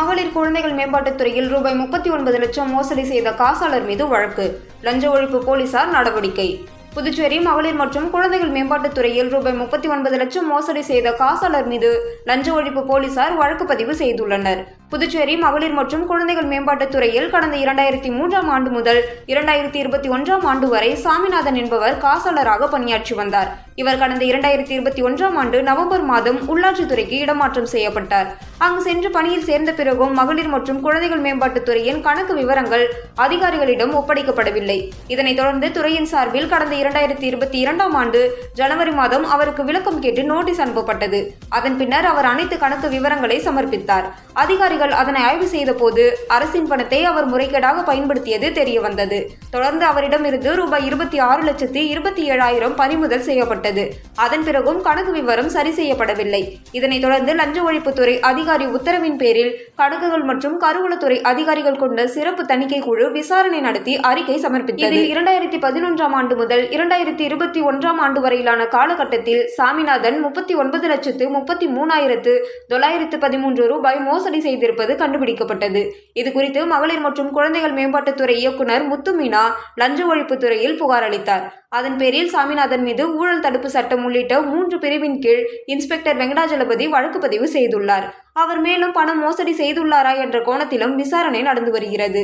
மகளிர் குழந்தைகள் மேம்பாட்டுத் துறையில் ரூபாய் முப்பத்தி ஒன்பது லட்சம் மோசடி செய்த காசாளர் மீது வழக்கு. லஞ்ச ஒழிப்பு போலீசார் நடவடிக்கை. புதுச்சேரி மகளிர் மற்றும் குழந்தைகள் மேம்பாட்டுத் துறையில் ரூபாய் முப்பத்தி ஒன்பது லட்சம் மோசடி செய்த காசாளர் மீது லஞ்ச ஒழிப்பு போலீசார் வழக்கு பதிவு செய்துள்ளனர். புதுச்சேரி மகளிர் மற்றும் குழந்தைகள் மேம்பாட்டுத் துறையில் கடந்த இரண்டாயிரத்தி மூன்றாம் ஆண்டு முதல் இரண்டாயிரத்தி இருபத்தி ஒன்றாம் ஆண்டு வரை சாமிநாதன் என்பவர் காசாளராக பணியாற்றி வந்தார். இவர் கடந்த இரண்டாயிரத்தி இருபத்தி ஒன்றாம் ஆண்டு நவம்பர் மாதம் உள்ளாட்சித்துறைக்கு இடமாற்றம் செய்யப்பட்டார். அங்கு சென்று பணியில் சேர்ந்த பிறகும் மகளிர் மற்றும் குழந்தைகள் மேம்பாட்டுத் துறையின் கணக்கு விவரங்கள் அதிகாரிகளிடம் ஒப்படைக்கப்படவில்லை. இதனைத் தொடர்ந்து துறையின் சார்பில் கடந்த இரண்டாயிரத்தி இருபத்தி இரண்டாம் ஆண்டு ஜனவரி மாதம் அவருக்கு விளக்கம் கேட்டு நோட்டீஸ் அனுப்பப்பட்டது. அதன் பின்னர் அவர் அனைத்து கணக்கு விவரங்களை சமர்ப்பித்தார். அதிகாரிகள் அதனை ஆய்வு செய்தபோது அரசின் பணத்தை அவர் முறைகேடாக பயன்படுத்தியது தெரியவந்தது. தொடர்ந்து அவரிடமிருந்து ரூபாய் இருபத்தி ஆறு லட்சத்தி இருபத்தி ஏழாயிரம் பறிமுதல் செய்யப்பட்டது. அதன் பிறகும் கணக்கு விவரம் சரி செய்யப்படவில்லை. இதனைத் தொடர்ந்து லஞ்ச ஒழிப்புத்துறை அதிகாரி உத்தரவின் பேரில் கணக்குகள் மற்றும் கருவூலத்துறை அதிகாரிகள் கொண்ட சிறப்பு தணிக்கை குழு விசாரணை நடத்தி அறிக்கை சமர்ப்பித்தது. இதில் இரண்டாயிரத்தி பதினொன்றாம் ஆண்டு முதல் இரண்டாயிரத்தி இருபத்தி ஒன்றாம் ஆண்டு வரையிலான காலகட்டத்தில் சாமிநாதன் முப்பத்தி ஒன்பது லட்சத்து முப்பத்தி மூணாயிரத்து தொள்ளாயிரத்து பதிமூன்று ரூபாய் மோசடி செய்திருப்பது கண்டுபிடிக்கப்பட்டது. இதுகுறித்து மகளிர் மற்றும் குழந்தைகள் மேம்பாட்டுத்துறை இயக்குநர் முத்துமீனா லஞ்ச ஒழிப்புத்துறையில் புகார் அளித்தார். அதன் பேரில் சாமிநாதன் மீது ஊழல் தடுப்பு சட்டம் உள்ளிட்ட மூன்று பிரிவின் கீழ் இன்ஸ்பெக்டர் வெங்கடாஜலபதி வழக்கு பதிவு செய்துள்ளார். அவர் மேலும் பணம் மோசடி செய்துள்ளாரா என்ற கோணத்திலும் விசாரணை நடந்து வருகிறது.